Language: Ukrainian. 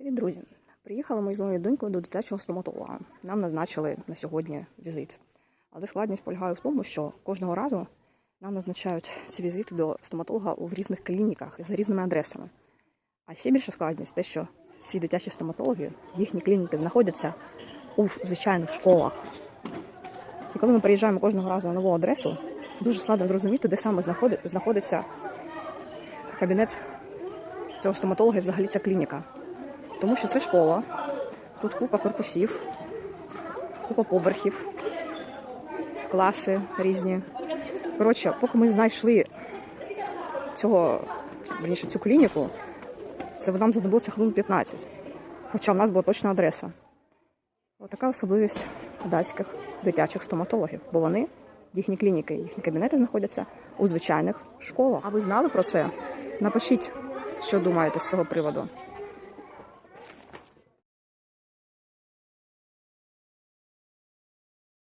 Привіт, друзі! Приїхали ми з моєю донькою до дитячого стоматолога. Нам назначили на сьогодні візит. Але складність полягає в тому, що кожного разу нам назначають ці візити до стоматолога в різних клініках за різними адресами. А ще більша складність те, що ці дитячі стоматологи, їхні клініки знаходяться у звичайних школах. І коли ми приїжджаємо кожного разу на нову адресу, дуже складно зрозуміти, де саме знаходиться кабінет цього стоматолога і взагалі ця клініка. Тому що це школа, тут купа корпусів, купа поверхів, класи різні. Коротше, поки ми знайшли цього, верніше, цю клініку, це нам знадобилося хвилин 15. Хоча в нас була точна адреса. Отака особливість датських дитячих стоматологів, бо вони, їхні клініки, їхні кабінети знаходяться у звичайних школах. А ви знали про це? Напишіть, що думаєте з цього приводу.